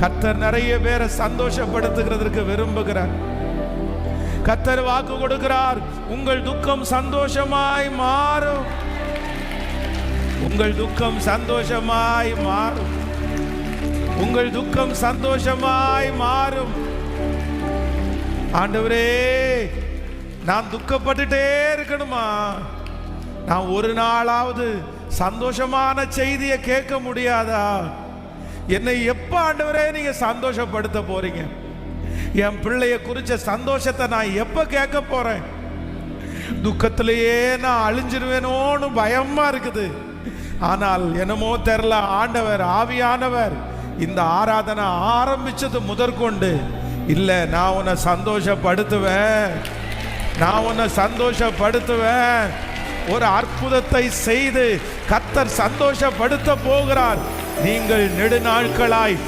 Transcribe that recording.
கத்தர் நிறைய பேரை சந்தோஷப்படுத்துகிறதற்கு விரும்புகிறார். கத்தர் வாக்கு கொடுக்கிறார் உங்கள் துக்கம் சந்தோஷமாய் மாறும். உங்கள் துக்கம் சந்தோஷமாய் மாறும். உங்கள் துக்கம் சந்தோஷமாய் மாறும். ஆண்டவரே நான் துக்கப்பட்டுட்டே இருக்கணுமா? நான் ஒரு நாளாவது சந்தோஷமான செய்தியை கேட்க முடியாதா? என்னை எப்ப ஆண்டவரே நீங்க சந்தோஷப்படுத்த போறீங்க? என் பிள்ளைய குறிச்ச சந்தோஷத்தை நான் எப்ப கேட்க போறேன்? துக்கத்திலேயே நான் அழிஞ்சிருவேனோன்னு பயமா இருக்குது. ஆனால் என்னமோ தெரில ஆண்டவர் ஆவியானவர் இந்த ஆராதனை ஆரம்பிச்சது முதற்கொண்டு இல்லை நான் உன்னை சந்தோஷப்படுத்துவேன். நான் உன்னை சந்தோஷப்படுத்துவேன். ஒரு அற்புதத்தை செய்து கத்தர் சந்தோஷப்படுத்த போகிறார். நீங்கள் நெடுநாட்களாய்